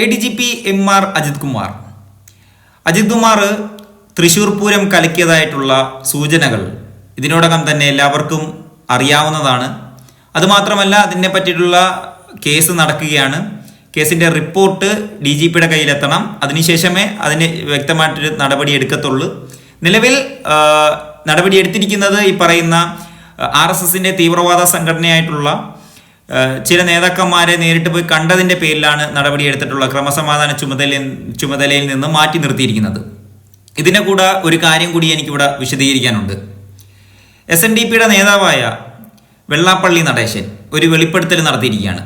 A D G P M R Ajith Kumar. Ajith Kumar Thrissur Pooram കലക്കിയതായിട്ടുള്ള സൂചനകൾ ഇതിനോടകം തന്നെ എല്ലാവർക്കും അറിയാവുന്നതാണ്. അതുമാത്രമല്ല അതിനെ പറ്റിയിട്ടുള്ള കേസ് നടക്കുകയാണ്. കേസിന്റെ റിപ്പോർട്ട് ഡി ജി പിയുടെ കയ്യിലെത്തണം. അതിനുശേഷമേ അതിന് വ്യക്തമായിട്ടൊരു നടപടി എടുക്കത്തുള്ളൂ നിലവിൽ നടപടിയെടുത്തിരിക്കുന്നത് ഈ പറയുന്ന ആർ എസ് എസിന്റെ തീവ്രവാദ സംഘടനയായിട്ടുള്ള ചില നേതാക്കന്മാരെ നേരിട്ട് പോയി കണ്ടതിന്റെ പേരിലാണ് നടപടി എടുത്തിട്ടുള്ള ക്രമസമാധാന ചുമതല ചുമതലയിൽ നിന്ന് മാറ്റി നിർത്തിയിരിക്കുന്നത്. ഇതിനെ കൂടെ ഒരു കാര്യം കൂടി എനിക്കിവിടെ വിശദീകരിക്കാനുണ്ട്. എസ് എൻ ഡി പിയുടെ നേതാവായ വെള്ളാപ്പള്ളി നടേശൻ ഒരു വെളിപ്പെടുത്തൽ നടത്തിയിരിക്കുകയാണ്.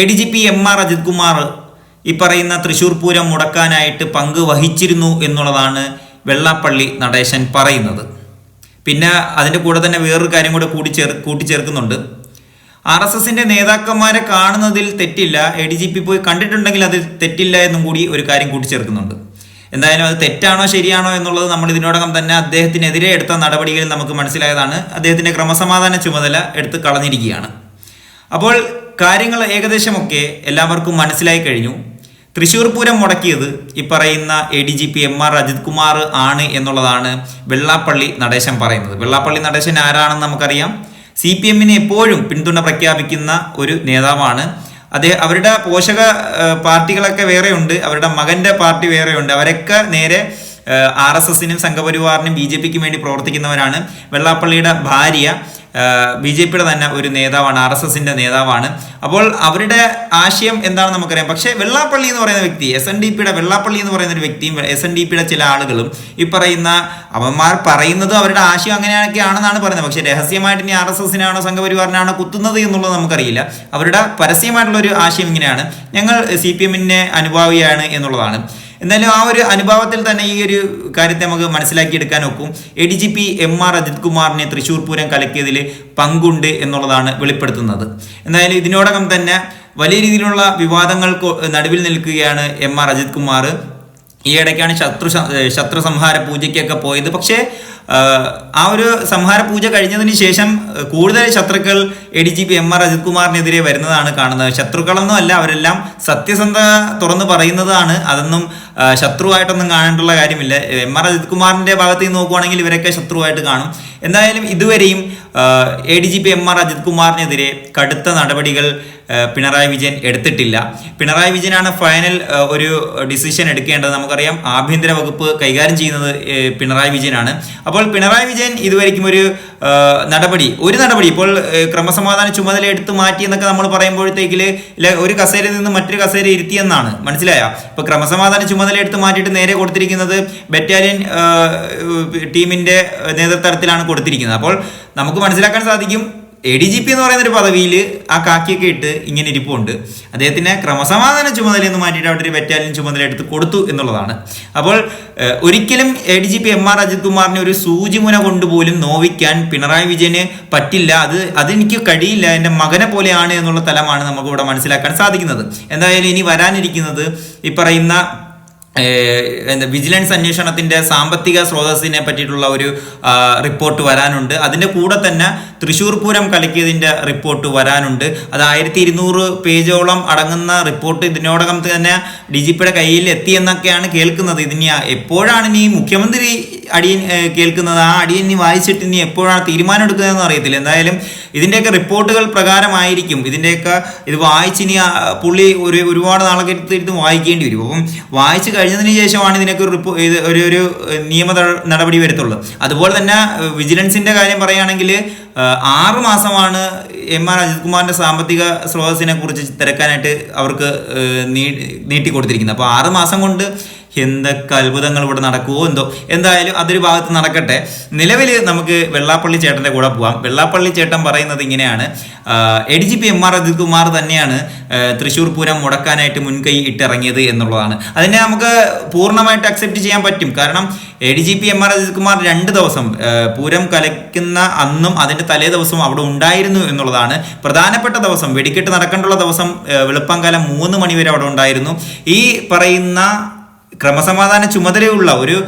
A D G P M R Ajith Kumar ഈ പറയുന്ന തൃശൂർ പൂരം മുടക്കാനായിട്ട് പങ്ക് വഹിച്ചിരുന്നു എന്നുള്ളതാണ് വെള്ളാപ്പള്ളി നടേശൻ പറയുന്നത്. പിന്നെ അതിന്റെ കൂടെ തന്നെ വേറൊരു കാര്യം കൂടെ കൂട്ടിച്ചേർ കൂട്ടിച്ചേർക്കുന്നുണ്ട്. ആർ എസ് എസിന്റെ നേതാക്കന്മാരെ കാണുന്നതിൽ തെറ്റില്ല. എ ഡി ജി പി പോയി കണ്ടിട്ടുണ്ടെങ്കിൽ അതിൽ തെറ്റില്ല എന്നും കൂടി ഒരു കാര്യം കൂട്ടിച്ചേർക്കുന്നുണ്ട്. എന്തായാലും അത് തെറ്റാണോ ശരിയാണോ എന്നുള്ളത് നമ്മൾ ഇതിനോടകം തന്നെ അദ്ദേഹത്തിനെതിരെ എടുത്ത നടപടികളിൽ നമുക്ക് മനസ്സിലായതാണ്. അദ്ദേഹത്തിന്റെ ക്രമസമാധാന ചുമതല എടുത്ത് കളഞ്ഞിരിക്കുകയാണ്. അപ്പോൾ കാര്യങ്ങൾ ഏകദേശമൊക്കെ എല്ലാവർക്കും മനസ്സിലായി കഴിഞ്ഞു. തൃശൂർ പൂരം മുടക്കിയത് ഈ പറയുന്ന A D G P M R Ajith Kumar ആണ് എന്നുള്ളതാണ് വെള്ളാപ്പള്ളി നടേശൻ പറയുന്നത്. വെള്ളാപ്പള്ളി നടേശൻ ആരാണെന്ന് നമുക്കറിയാം. സി പി എമ്മിന് എപ്പോഴും പിന്തുണ പ്രഖ്യാപിക്കുന്ന ഒരു നേതാവാണ്. അദ്ദേഹം അവരുടെ പോഷക പാർട്ടികളൊക്കെ വേറെയുണ്ട്. അവരുടെ മകന്റെ പാർട്ടി വേറെയുണ്ട്. അവരൊക്കെ നേരെ ആർ എസ് എസിനും സംഘപരിവാറിനും ബി ജെ പിക്കും വേണ്ടി പ്രവർത്തിക്കുന്നവരാണ്. വെള്ളാപ്പള്ളിയുടെ ഭാര്യ ബി ജെ പിയുടെ തന്നെ ഒരു നേതാവാണ് ആർ എസ് എസിന്റെ നേതാവാണ്. അപ്പോൾ അവരുടെ ആശയം എന്താണെന്ന് നമുക്കറിയാം. പക്ഷേ വെള്ളാപ്പള്ളി എന്ന് പറയുന്ന വ്യക്തി എസ് എൻ ഡി പിയുടെ വെള്ളാപ്പള്ളി എന്ന് പറയുന്ന ഒരു വ്യക്തിയും എസ് എൻ ഡി പിയുടെ ചില ആളുകളും ഈ പറയുന്ന അവന്മാർ പറയുന്നത് അവരുടെ ആശയം അങ്ങനെയൊക്കെ ആണെന്നാണ് പറയുന്നത്. പക്ഷേ രഹസ്യമായിട്ട് ഇനി ആർ എസ് എസിനാണോ സംഘപരിവാറിനാണോ കുത്തുന്നത് എന്നുള്ളത് നമുക്കറിയില്ല. അവരുടെ പരസ്യമായിട്ടുള്ള ഒരു ആശയം ഇങ്ങനെയാണ്. ഞങ്ങൾ സി പി എമ്മിന്റെ അനുഭാവിയാണ് എന്നുള്ളതാണ്. എന്നാലും ആ ഒരു അനുഭവത്തിൽ തന്നെ ഈ ഒരു കാര്യത്തെ നമുക്ക് മനസ്സിലാക്കിയെടുക്കാൻ ഒക്കും. A D G P M R Ajith കുമാറിനെ തൃശൂർ പൂരം കലക്കിയതിൽ പങ്കുണ്ട് എന്നുള്ളതാണ് വെളിപ്പെടുത്തുന്നത്. എന്തായാലും ഇതിനോടകം തന്നെ വലിയ രീതിയിലുള്ള വിവാദങ്ങൾക്ക് നടുവിൽ നിൽക്കുകയാണ് എം ആർ അജിത് കുമാർ ഈ ഇടയ്ക്കാണ് ശത്രു ശത്രു സംഹാര പൂജയ്ക്കൊക്കെ പോയത്. പക്ഷേ ആ ഒരു സംഹാര പൂജ കഴിഞ്ഞതിന് ശേഷം കൂടുതൽ ശത്രുക്കൾ A D G P M R Ajith കുമാറിനെതിരെ വരുന്നതാണ് കാണുന്നത്. ശത്രുക്കളൊന്നും അല്ല അവരെല്ലാം സത്യസന്ധത തുറന്നു പറയുന്നതാണ്. അതൊന്നും ശത്രുവായിട്ടൊന്നും കാണേണ്ടുള്ള കാര്യമില്ല. എം ആർ അജിത് കുമാറിന്റെ ഭാഗത്ത് നിന്ന് നോക്കുവാണെങ്കിൽ ഇവരൊക്കെ ശത്രുവായിട്ട് കാണും. എന്തായാലും ഇതുവരെയും A D G P M R Ajith കുമാറിനെതിരെ കടുത്ത നടപടികൾ പിണറായി വിജയൻ എടുത്തിട്ടില്ല. പിണറായി വിജയനാണ് ഫൈനൽ ഒരു ഡിസിഷൻ എടുക്കേണ്ടത്. നമുക്കറിയാം ആഭ്യന്തര വകുപ്പ് കൈകാര്യം ചെയ്യുന്നത് പിണറായി വിജയനാണ്. അപ്പോൾ പിണറായി വിജയൻ ഇതുവരെയും ഒരു നടപടി. ഒരു നടപടി. ഇപ്പോൾ ക്രമസമാധാന ചുമതല എടുത്ത് മാറ്റി എന്നൊക്കെ നമ്മൾ പറയുമ്പോഴത്തേക്കിൽ ഒരു കസേരയിൽ നിന്ന് മറ്റൊരു കസേര ഇരുത്തിയെന്നാണ് മനസ്സിലായ? ഇപ്പൊ ക്രമസമാധാന ചുമതല എടുത്ത് മാറ്റിയിട്ട് നേരെ കൊടുത്തിരിക്കുന്നത് ബറ്റാലിയൻ ടീമിന്റെ നേതൃത്വത്തിലാണ് കൊടുത്തിരിക്കുന്നത്. അപ്പോൾ നമുക്ക് മനസ്സിലാക്കാൻ സാധിക്കും എ ഡി ജി പി എന്ന് പറയുന്ന ഒരു പദവിയിൽ ആ കാക്കിയൊക്കെ ഇട്ട് ഇങ്ങനെ ഇരിപ്പുണ്ട്. അദ്ദേഹത്തിന് ക്രമസമാധാന ചുമതല എന്ന് മാറ്റിയിട്ട് അവിടെ ഒരു ബറ്റാലിയൻ ചുമതല എടുത്ത് കൊടുത്തു എന്നുള്ളതാണ്. അപ്പോൾ ഒരിക്കലും A D G P M R Ajith കുമാറിനെ ഒരു സൂചിമുന കൊണ്ടുപോലും നോവിക്കാൻ പിണറായി വിജയന് പറ്റില്ല. അത് അതെനിക്ക് കഴിയില്ല. എന്റെ മകനെ പോലെയാണ് എന്നുള്ള തലമാണ് നമുക്ക് ഇവിടെ മനസ്സിലാക്കാൻ സാധിക്കുന്നത്. എന്തായാലും ഇനി വരാനിരിക്കുന്നത് ഈ പറയുന്ന എന്താ വിജിലൻസ് അന്വേഷണത്തിന്റെ സാമ്പത്തിക സ്രോതസ്സിനെ പറ്റിയിട്ടുള്ള ഒരു റിപ്പോർട്ട് വരാനുണ്ട്. അതിന്റെ കൂടെ തന്നെ തൃശൂർ പൂരം കലക്കിയതിന്റെ റിപ്പോർട്ട് വരാനുണ്ട്. അത് ആയിരത്തി ഇരുന്നൂറ് പേജോളം അടങ്ങുന്ന റിപ്പോർട്ട് ഇതിനോടകം തന്നെ ഡി ജി പിയുടെ കയ്യിൽ എത്തിയെന്നൊക്കെയാണ് കേൾക്കുന്നത്. ഇതിനി എപ്പോഴാണ് ഇനി മുഖ്യമന്ത്രി അടിയൻ കേൾക്കുന്നത്. ആ അടിയൻ ഇനി വായിച്ചിട്ട് ഇനി എപ്പോഴാണ് തീരുമാനം എടുക്കുന്നതെന്ന് അറിയത്തില്ല. എന്തായാലും ഇതിന്റെയൊക്കെ റിപ്പോർട്ടുകൾ പ്രകാരമായിരിക്കും. ഇതിന്റെയൊക്കെ ഇത് വായിച്ച് ഇനി പുള്ളി ഒരു ഒരുപാട് നാളൊക്കെ എടുത്തിട്ട് വായിക്കേണ്ടി വരും. അപ്പം വായിച്ചു കഴിഞ്ഞതിന് ശേഷമാണ് ഇതിനൊക്കെ ഒരു റിപ്പോ ഇത് ഒരു ഒരു നിയമ നടപടി വരത്തുള്ളൂ അതുപോലെ തന്നെ വിജിലൻസിന്റെ കാര്യം പറയുകയാണെങ്കിൽ ആറ് മാസമാണ് എം ആർ അജിത് കുമാറിന്റെ സാമ്പത്തിക സ്രോതസ്സിനെ കുറിച്ച് തിരക്കാനായിട്ട് അവർക്ക് നീട്ടി കൊടുത്തിരിക്കുന്നത് അപ്പോൾ ആറ് മാസം കൊണ്ട് എന്തൊക്കെ അത്ഭുതങ്ങൾ ഇവിടെ നടക്കുമോ എന്തോ. എന്തായാലും അതൊരു ഭാഗത്ത് നടക്കട്ടെ. നിലവിൽ നമുക്ക് വെള്ളാപ്പള്ളി ചേട്ടന്റെ കൂടെ പോവാം. വെള്ളാപ്പള്ളി ചേട്ടൻ പറയുന്നത് ഇങ്ങനെയാണ്. A D G P M R Ajith Kumar തന്നെയാണ് തൃശ്ശൂർ പൂരം മുടക്കാനായിട്ട് മുൻകൈ ഇട്ടിറങ്ങിയത് എന്നുള്ളതാണ്. അതിനെ നമുക്ക് പൂർണമായിട്ട് അക്സെപ്റ്റ് ചെയ്യാൻ പറ്റും. കാരണം A D G P M R Ajith Kumar രണ്ട് ദിവസം പൂരം കലക്കുന്ന അന്നും അതിന്റെ തലേ ദിവസവും അവിടെ ഉണ്ടായിരുന്നു എന്നുള്ളതാണ് പ്രധാനപ്പെട്ട ദിവസം. വെടിക്കെട്ട് നടക്കേണ്ടുള്ള ദിവസം വെളുപ്പം വെളുപ്പാങ്കാലം മൂന്ന് മണിവരെ അവിടെ ഉണ്ടായിരുന്നു. ഈ പറയുന്ന ക്രമസമാധാന ചുമതലയുള്ള ഒരു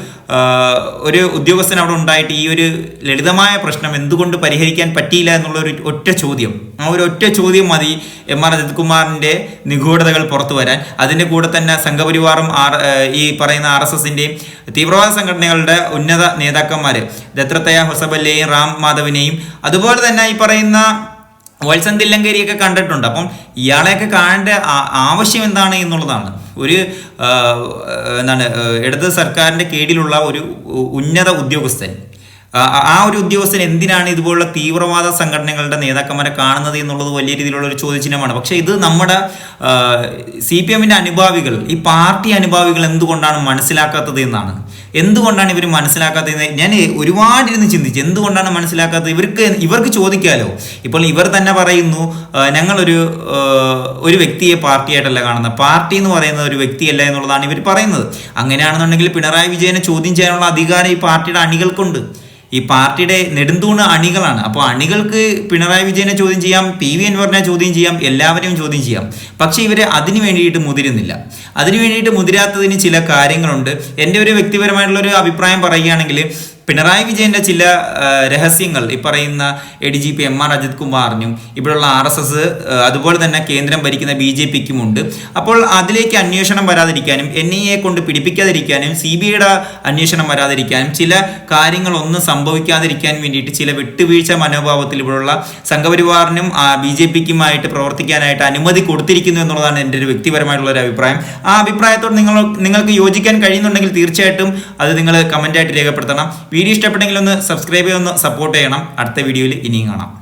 ഒരു ഉദ്യോഗസ്ഥൻ അവിടെ ഉണ്ടായിട്ട് ഈ ഒരു ലളിതമായ പ്രശ്നം എന്തുകൊണ്ട് പരിഹരിക്കാൻ പറ്റിയില്ല എന്നുള്ള ഒരു ഒറ്റ ചോദ്യം. ആ ഒരു ഒറ്റ ചോദ്യം മതി എം ആർ അജിത് കുമാറിന്റെ നിഗൂഢതകൾ പുറത്തു വരാൻ. അതിന്റെ കൂടെ തന്നെ സംഘപരിവാറും ആർ ഈ പറയുന്ന ആർ എസ് എസിന്റെയും തീവ്രവാദ സംഘടനകളുടെ ഉന്നത നേതാക്കന്മാർ ദത്രത്തയ ഹൊസബല്ലെയും റാം മാധവിനെയും. അതുപോലെ തന്നെ ഈ പറയുന്ന വത്സൻ തില്ലങ്കരിയൊക്കെ കണ്ടിട്ടുണ്ട്. അപ്പം ഇയാളെയൊക്കെ കാണേണ്ട ആവശ്യം എന്താണ് എന്നുള്ളതാണ്. ഒരു എന്താണ് ഇടത് സർക്കാരിന്റെ കീഴിലുള്ള ഒരു ഉന്നത ഉദ്യോഗസ്ഥൻ. ആ ഒരു ഉദ്യോഗസ്ഥൻ എന്തിനാണ് ഇതുപോലുള്ള തീവ്രവാദ സംഘടനകളുടെ നേതാക്കന്മാരെ കാണുന്നത് എന്നുള്ളത് വലിയ രീതിയിലുള്ള ഒരു ചോദ്യചിഹ്നമാണ്. പക്ഷെ ഇത് നമ്മുടെ സി പി എമ്മിന്റെ അനുഭാവികൾ ഈ പാർട്ടി അനുഭാവികൾ എന്തുകൊണ്ടാണ് മനസ്സിലാക്കാത്തത് എന്നാണ്. എന്തുകൊണ്ടാണ് ഇവർ മനസ്സിലാക്കാത്തത് ഞാൻ ഒരുപാട് ഇരുന്ന് ചിന്തിച്ചു. എന്തുകൊണ്ടാണ് മനസ്സിലാക്കാത്തത്? ഇവർക്ക് ഇവർക്ക് ചോദിക്കാലോ. ഇപ്പോൾ ഇവർ തന്നെ പറയുന്നു ഞങ്ങളൊരു ഒരു വ്യക്തിയെ പാർട്ടിയായിട്ടല്ല കാണുന്നത്. പാർട്ടി എന്ന് പറയുന്നത് ഒരു വ്യക്തിയല്ല എന്നുള്ളതാണ് ഇവർ പറയുന്നത്. അങ്ങനെയാണെന്നുണ്ടെങ്കിൽ പിണറായി വിജയനെ ചോദ്യം ചെയ്യാനുള്ള അധികാരം ഈ പാർട്ടിയുടെ അണികൾക്കുണ്ട്. ഈ പാർട്ടിയുടെ നെടുന്തൂണ് അണികളാണ്. അപ്പോൾ അണികൾക്ക് പിണറായി വിജയനെ ചോദ്യം ചെയ്യാം പി വി അൻവറിനെ ചോദ്യം ചെയ്യാം എല്ലാവരെയും ചോദ്യം ചെയ്യാം. പക്ഷേ ഇവരെ അതിന് വേണ്ടിയിട്ട് മുതിരുന്നില്ല. അതിന് വേണ്ടിയിട്ട് മുതിരാത്തതിന് ചില കാര്യങ്ങളുണ്ട്. എന്റെ ഒരു വ്യക്തിപരമായിട്ടുള്ള ഒരു അഭിപ്രായം പറയുകയാണെങ്കിൽ പിണറായി വിജയന്റെ ചില രഹസ്യങ്ങൾ ഈ പറയുന്ന A D G P M R Ajith കുമാറിനും ഇവിടെയുള്ള ആർ എസ് എസ് അതുപോലെ തന്നെ കേന്ദ്രം ഭരിക്കുന്ന ബി ജെ പിക്കും ഉണ്ട് അപ്പോൾ അതിലേക്ക് അന്വേഷണം വരാതിരിക്കാനും എൻ ഐ എ കൊണ്ട് പിടിപ്പിക്കാതിരിക്കാനും സി ബി ഐയുടെ അന്വേഷണം വരാതിരിക്കാനും ചില കാര്യങ്ങളൊന്നും സംഭവിക്കാതിരിക്കാൻ വേണ്ടിയിട്ട് ചില വിട്ടുവീഴ്ച മനോഭാവത്തിൽ ഇവിടെയുള്ള സംഘപരിവാറിനും ബി ജെ പിക്കുമായിട്ട് പ്രവർത്തിക്കാനായിട്ട് അനുമതി കൊടുത്തിരിക്കുന്നു എന്നുള്ളതാണ് എന്റെ ഒരു വ്യക്തിപരമായിട്ടുള്ള ഒരു അഭിപ്രായം. ആ അഭിപ്രായത്തോട് നിങ്ങൾ നിങ്ങൾക്ക് യോജിക്കാൻ കഴിയുന്നുണ്ടെങ്കിൽ തീർച്ചയായിട്ടും അത് നിങ്ങൾ കമന്റായിട്ട് രേഖപ്പെടുത്തണം. വീഡിയോ ഇഷ്ടപ്പെട്ടെങ്കിൽ ഒന്ന് സബ്സ്ക്രൈബ് ചെയ്തൊന്ന് സപ്പോർട്ട് ചെയ്യണം. അടുത്ത വീഡിയോയിൽ ഇനിയും കാണാം.